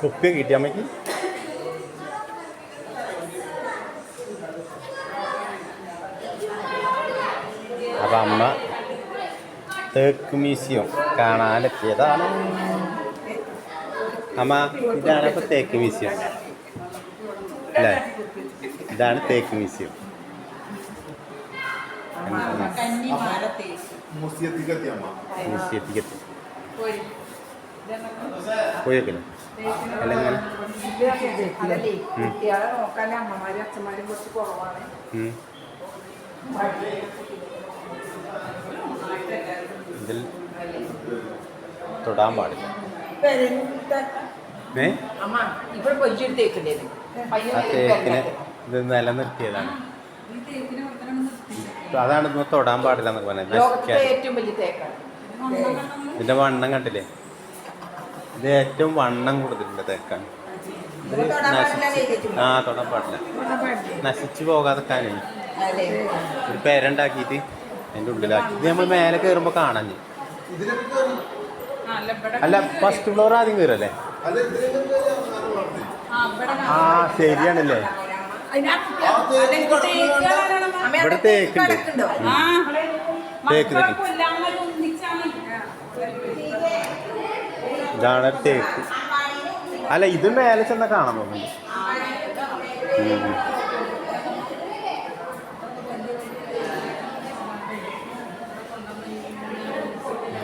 കുപ്പിയൊക്കെ കിട്ടിയ അമ്മയ്ക്ക് അപ്പം അമ്മ തേക്ക് മ്യൂസിയം കാണാനെത്തിയതാണ്. അമ്മ ഇതാണ് അപ്പോൾ തേക്ക് മ്യൂസിയം. അല്ലേ? ഇതാണ് തേക്ക് മ്യൂസിയം. കന്നിമാരത്തെ മുസ്യത്തിക്കെത്തി അമ്മ. മ്യൂസിയത്തിക്ക് എത്തി പോയി പോയേക്കില്ല അല്ലെങ്കിൽ അതല്ലേ കുട്ടികളെ നോക്കാനും അമ്മമാരും അച്ഛന്മാരും കുറച്ച് കുറവാണ്. ഇതിൽ തൊടാൻ പാടില്ല ആ തേക്കിന് ഇത് നിലനിർത്തിയതാണ്. അതാണ് ഇന്ന് തൊടാൻ പാടില്ല എന്നൊക്കെ പറഞ്ഞത്. ലോകത്തിലെ ഏറ്റവും വലിയ തേക്കാണ്. ഇതിന്റെ വണ്ണം കണ്ടില്ലേ? ഇത് ഏറ്റവും വണ്ണം കൊടുത്തിട്ടുണ്ട് തേക്കാണ് ഇത് നശിച്ച് എഴുതിയിട്ടുണ്ട്. ആ തൊടാൻ പാടില്ല. നശിച്ചു പോകാതെക്കാനേ ഒരു പേരുണ്ടാക്കിയിട്ട് അതിന്റെ ഉള്ളിലാക്കി. ഇത് നമ്മൾ മേലെ കയറുമ്പോൾ കാണാൻ അല്ല ഫസ്റ്റ് ഫ്ലോർ ആദ്യം കയറല്ലേ ആ, ശരിയാണല്ലേ? ഇവിടെ തേക്കുണ്ട്. തേക്ക് തേക്ക്. ഇതാണ് തേക്ക് അല്ല ഇത് മേലെ ചെന്ന കാണാൻ തോന്നുന്നു.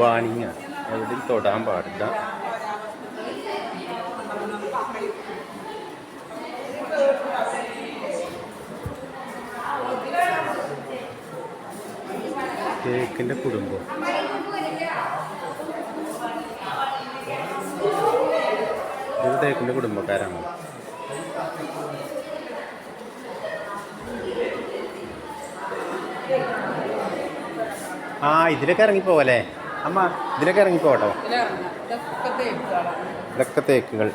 വാണിങ്ങ. എവിടെയും തൊടാൻ പാടില്ല. തേക്കിന്റെ കുടുംബം. തേക്കിന്റെ കുടുംബക്കാരാണ്. ആ ഇതിലൊക്കെ ഇറങ്ങിപ്പോവല്ലേ? അമ്മ ഇതിലൊക്കെ ഇറങ്ങിപ്പോട്ടോ ഇതൊക്കെ തേക്കുകൾ.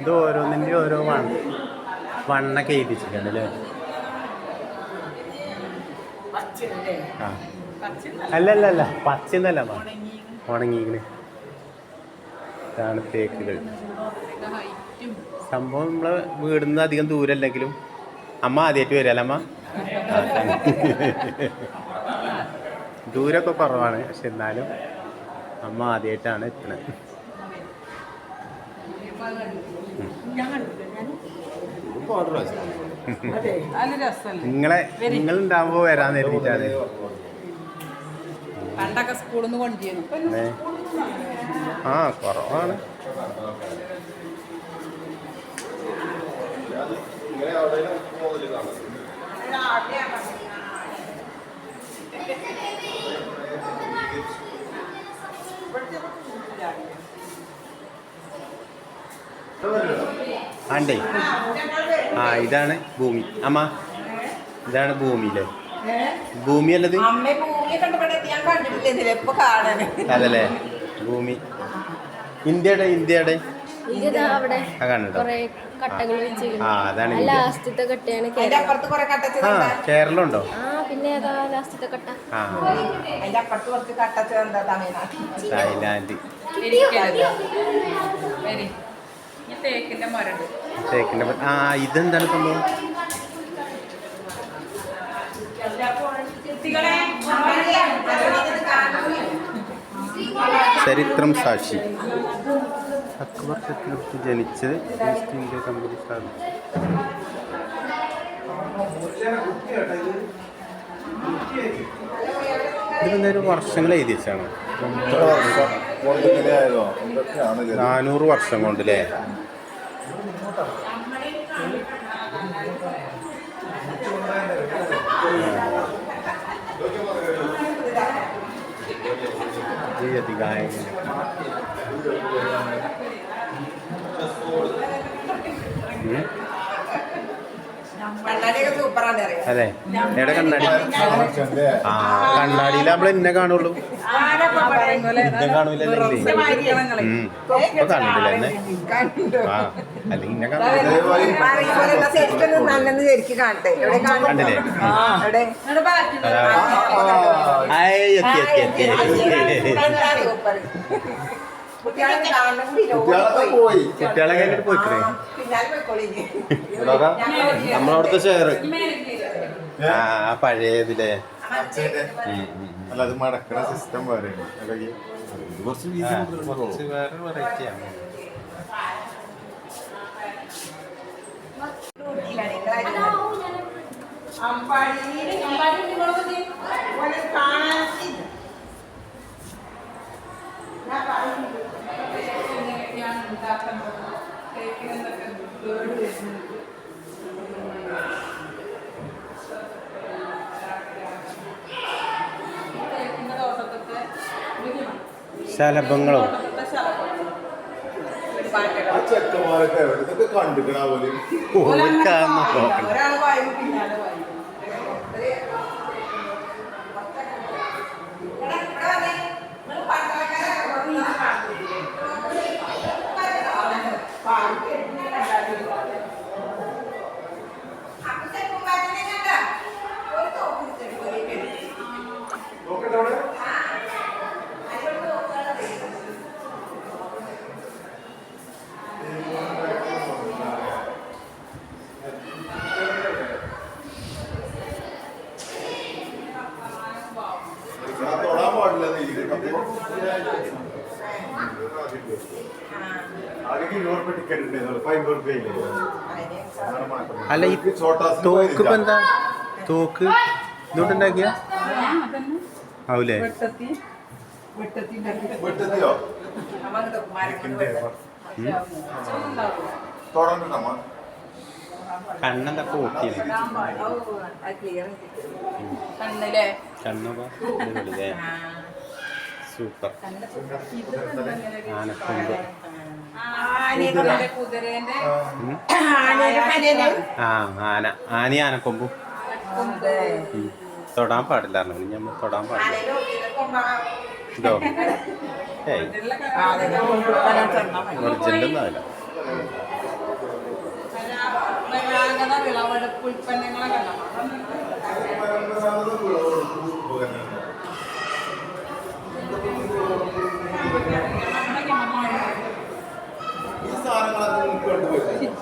ഇത് ഓരോന്നിന്റെ ഓരോ വണ്ണ വണ്ണൊക്കെ എഴുതിച്ചിട്ടുണ്ട് അല്ലേ? ആ. അല്ല അല്ല അല്ല പച്ചന്നല്ല അമ്മ ഉണങ്ങിക്കണ് ഇതാണ് തേക്കുകൾ. സംഭവം നമ്മളെ വീടിന്ന് അധികം ദൂരല്ലെങ്കിലും അമ്മ ആദ്യമായിട്ട് വരില്ല അമ്മ? ദൂരമൊക്കെ കുറവാണ് പക്ഷെ എന്നാലും അമ്മ ആദ്യമായിട്ടാണ് എത്തുന്നത് നല്ല രസമല്ലേ നിങ്ങൾ ഉണ്ടാവുമ്പോ വരാൻ കരുതിയിട്ടാണ്. പണ്ടൊക്കെ സ്കൂളിൽ നിന്ന് ഏ. ആ കുറവാണ്. കാണുന്നത് ആണ്ടേ. ആ ഇതാണ് ഭൂമി. അമ്മ ഇതാണ് ഭൂമി അല്ലേ ഭൂമി അല്ലത്? അതല്ലേ? ഭൂമി. ഇന്ത്യയുടെ ഇന്ത്യയുടെ. ഇതാ അവിടെ ആ കണ്ടോ കൊറേ കട്ടകൾ വെച്ചിരിക്കുന്നു. ആ അതാണ് കേരളം. അപ്പുറത്ത് കുറെ കട്ടച്ചതുണ്ടാ ആ ഇതെന്താണ് സംഭവം? ചരിത്രം സാക്ഷി. അക്ബർ ചക്രവർത്തി ജനിച്ചത് ഈസ്റ്റ് ഇന്ത്യ കമ്പനി സ്ഥാപിച്ചു ഇതിനെന്തൊരു വർഷങ്ങൾ എഴുതി വെച്ചാണ് വർഷം നാനൂറ് വർഷം കൊണ്ട് അല്ലേ ഗായകൻ ഉം. പണ്ടൊക്കെ കണ്ണാടിയൊക്കെ സൂപ്പറാണ് അറിയാം അതെ എവിടെ കണ്ണാടി ആ കണ്ണാടിയിൽ നമ്മൾ എന്നെ കാണുള്ളൂ ഇന്നെ കാണൂലല്ലേ ഉം. ഇപ്പൊ കണ്ടില്ല എന്നെ കണ്ടു ആ അല്ലെങ്കിൽ കണ്ടില്ലേ? എത്തി എത്തി എത്തി കാണണം കൂടി കുട്ടികളൊക്കെ പോയി. പോയി. കുട്ടികളെ കഴിഞ്ഞിട്ട് പോയിക്കണേ പിന്നാലെ പോയിക്കോളി. നമ്മളവിടുത്തെ ഷെയർ ആ ആ പഴയതിലെ. അല്ല അത് മടക്കണ സിസ്റ്റം വേറെ കുറച്ച് അമ്പാടി നിങ്ങളൊക്കെ വേറെ വെറൈറ്റി ശലഭങ്ങളോ? ഇതൊക്കെ കണ്ടിക്കണ പോലും നോക്കണം ഒരാൾ വായു പിന്നാലെ വായു ഞാൻ തൊടാൻ പാടില്ല ആദ്യം ഇരുപത് റുപ്യ ടിക്കറ്റ് ഉണ്ടായിരുന്നു ഇപ്പൊ അമ്പത് റുപ്യ ഇല്ലേ അതാണ് മാറ്റം. അല്ല ഈ ചോട്ടാസിന് തോക്ക് ഇപ്പൊ പോയില്ല. എന്താ? തോക്ക് ഇതുകൊണ്ടുണ്ടാക്കിയ ആവൂലേ? കണ്ണെന്താ കണ്ണൊക്കെ അടിപൊളിയല്ലേ? സൂപ്പർ. ആനക്കൊമ്പ്. ആ ആന. ആനി ആനക്കൊമ്പും. തൊടാൻ പാടില്ല ഞമ്മ തൊടാൻ പാടില്ല. ഇതോ? ഏയ്. ഒറിജിനൽ വിളവെടുപ്പ് ഉൽപ്പന്നങ്ങളൊക്കെ ഉണ്ടാവും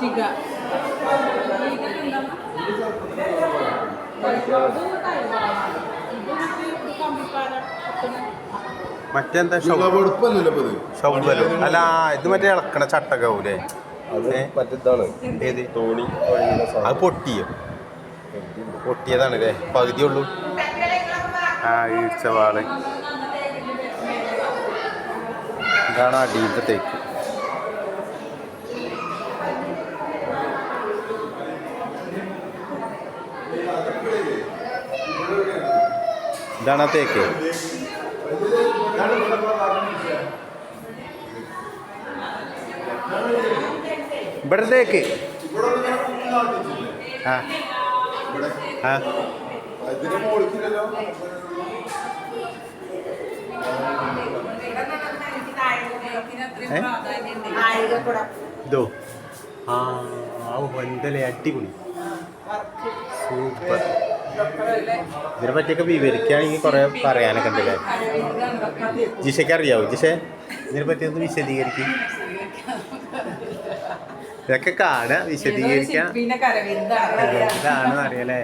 ചിറ്റിക മറ്റെന്താ ഷൗബലും അല്ല ഇത് മറ്റേ ഇളക്കണ ചട്ടകാവൂലേ ഏത്? തോണി അത് പൊട്ടിയോ? പൊട്ടിയതാണ് അല്ലേ? പകുതിയുള്ളൂ ആ ഈച്ചവാൾ ഇതാണ് അടിയിലത്തെ തേക്ക്. ഇതാണ് ആ. തേക്ക് ഇവിടെ തേക്ക് ആ ആ. ഇതോ ആ വന്തലെ അടിപൊളി സൂപ്പർ. ഇതിനെ പറ്റിയൊക്കെ വിവരിക്കുകയാണെങ്കിൽ കുറെ പറയാനൊക്കെ ഉണ്ടല്ലേ ജിഷയ്ക്ക് അറിയാവോ? ജിഷ ഇതിനെ പറ്റി ഒന്ന് വിശദീകരിക്കും. ഇതൊക്കെ കാണുക വിശദീകരിക്കാം ഇതാണെന്ന് അറിയാലേ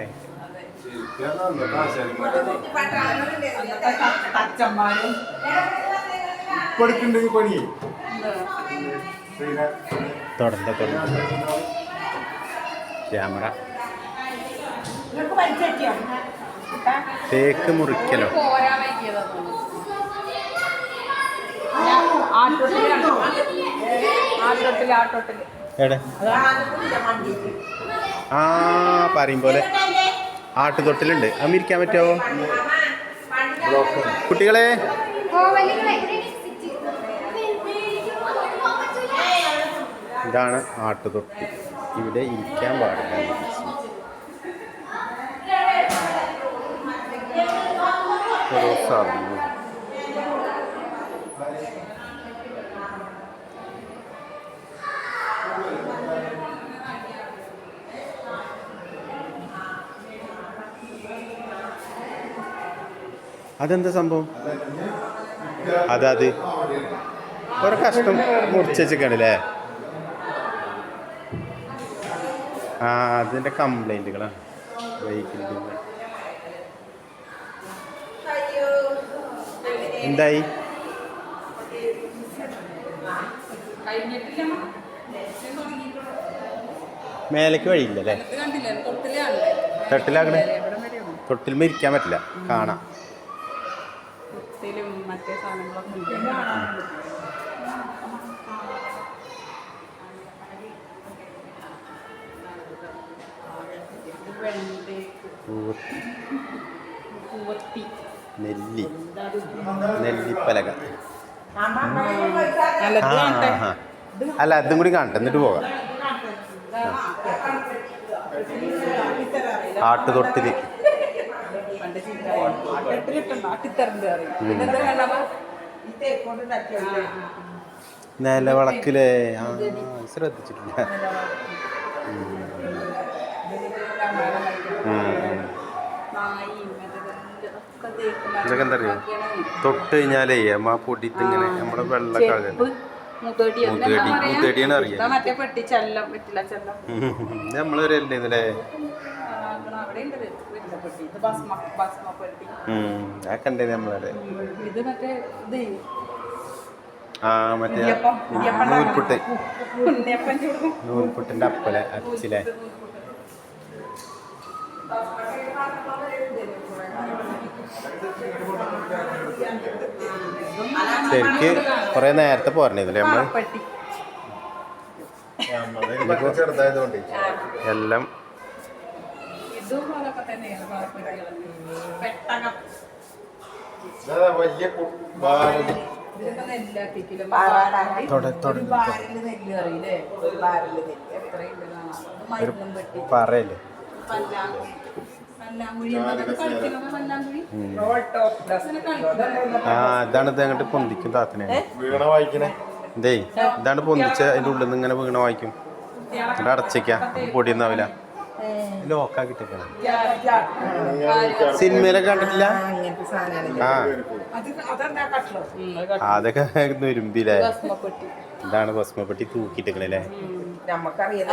പണി. ക്യാമറ? തേക്ക് മുറിക്കലോ? എവിടെ. ആ പറയും പോലെ. ആട്ടുതൊട്ടിലുണ്ട്. അമ്മ ഇരിക്കാൻ പറ്റുമോ? കുട്ടികളെ? ഇതാണ് ആട്ടുതൊട്ടി. ഇവിടെ ഇരിക്കാൻ പാടില്ല. സാധനം അതെന്താ സംഭവം? അതാത്. ഒരു കഷ്ടം മുറിച്ചേച്ചിക്കണല്ലേ? ആ അതിന്റെ കംപ്ലൈന്റുകളാണ് വെഹിക്കിളിന്റെ എന്തായി? മേലേക്ക് വഴിയില്ലല്ലേ അല്ലേ? തൊട്ടിലാക്കണേ തൊട്ടിൽ ഇരിക്കാൻ പറ്റില്ല. കാണാം. മറ്റേ സാധനങ്ങളൊക്കെ പൂവത്തി. പൂവത്തി. നെല്ലി. നെല്ലിപ്പലക. അല്ല അതും കൂടി കാണട്ടെ എന്നിട്ട് പോകാം. ആട്ടുതൊട്ടിൽ. നിലവിളക്കിലെ. ആ ശ്രദ്ധിച്ചിട്ടില്ല. ഉം. ഇതൊക്കെ എന്താ തൊട്ട് കഴിഞ്ഞാലേ അമ്മ പൊടിയിട്ട് ഇങ്ങനെ നമ്മുടെ വെള്ള കളർ മുതടി മുതടി, മുതടിയാണ് അറിയാം. നമ്മളൊരു അല്ലേ ആ കണ്ടേ ഇത് ആ മറ്റേ നൂൽപുട്ട്. നൂൽപുട്ടിന്റെ അപ്പലെ അച്ചിലെ. ശരിക്ക് കൊറേ നേരത്തെ പോരണേന്നല്ലേ നമ്മൾ എല്ലാം വലിയ പറയല്ലേ? ആ ഇതാണ് ഇത് അങ്ങോട്ട് പൊന്തിക്കും താത്തനെ. വീണ വായിക്കണേ ഇതേ ഇതാണ് പൊന്തിച്ച അതിന്റെ ഉള്ളിൽ നിന്ന് ഇങ്ങനെ വീണ വായിക്കും. എന്നിട്ട് അടച്ചേക്ക. പൊടിയൊന്നാവില്ല ലോക്കാക്കിട്ടേക്കാണ് സിനിമയിലൊക്കെ കണ്ടിട്ടില്ല? ആ അതൊക്കെ നുരുമ്പില്ലേ ഇതാണ് ഭസ്മപ്പെട്ടി തൂക്കിയിട്ടേക്കണല്ലേ നമുക്കറിയാം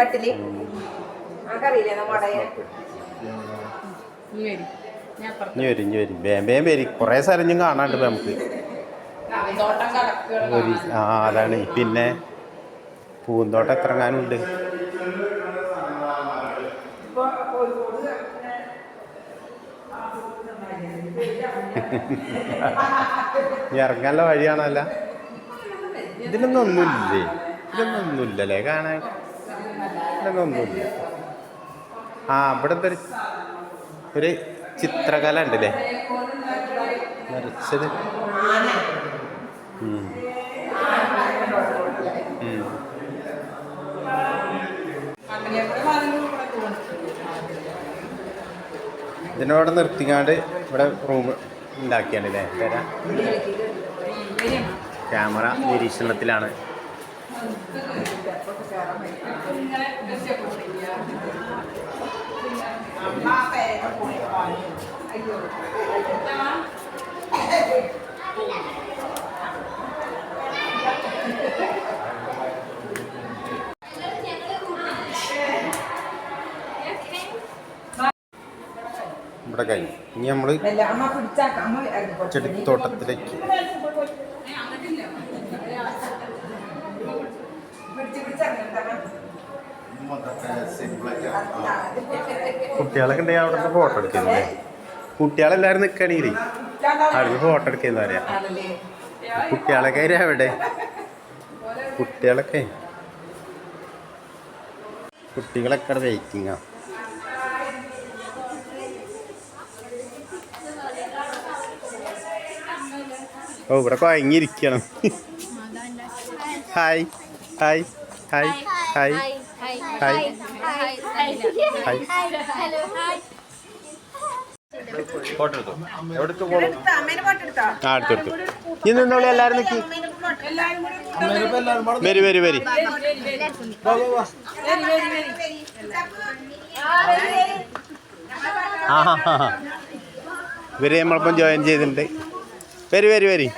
കട്ടിൽ. നമുക്കറിയില്ലേ കുറേ സ്ഥലം കാണാണ്ട് നമുക്ക്. ആ അതാണ്. പിന്നെ പൂന്തോട്ടം എത്രങ്ങാനുണ്ട് ഇനി ഇറങ്ങാനുള്ള വഴിയാണല്ല ഇതിലൊന്നും ഒന്നുമില്ലേ ഇതൊന്നും ഒന്നുമില്ലല്ലേ കാണാൻ? ഇതൊന്നും ഒന്നുമില്ല ആ ഇവിടെ എന്തൊരു ഒരു ചിത്രകല ഉണ്ടല്ലേ? വരച്ചത്. ഇതിനോട് നിർത്തിക്കാണ്ട് ഇവിടെ റൂം ഉണ്ടാക്കിയാണ് അല്ലേ തരാം ക്യാമറ നിരീക്ഷണത്തിലാണ്. ഇവിടെ കഴിഞ്ഞു ഇനി നമ്മൾ അമ്മ ചെടിത്തോട്ടത്തിലേക്ക്. കുട്ടികളൊക്കെ ഉണ്ടെങ്കിൽ അവിടെ നിന്ന് ഫോട്ടോ എടുക്കുന്നില്ലേ കുട്ടികളെല്ലാവരും നിൽക്കണീരേ അവിടെ ഫോട്ടോ എടുക്കുന്ന പറയാ കുട്ടികളൊക്കെ അവിടെ? എവിടെ കുട്ടികളൊക്കെ കുട്ടികളൊക്കെ വെയിറ്റിംഗ് വെയിറ്റിംഗാ ഓ ഇവിടെ കുഴങ്ങിയിരിക്കണം hi hi hi hi hi hi photo എടുത്തു എവിടുത്തെ ആ എടുത്തു എടുത്തു. ഇനി നിന്നോളി എല്ലാവരും നിൽക്കി വരി. വരി. വരി ആ. ഇവർ നമ്മളിപ്പം ജോയിൻ ചെയ്തിട്ടുണ്ട്. വരി വരി വരി.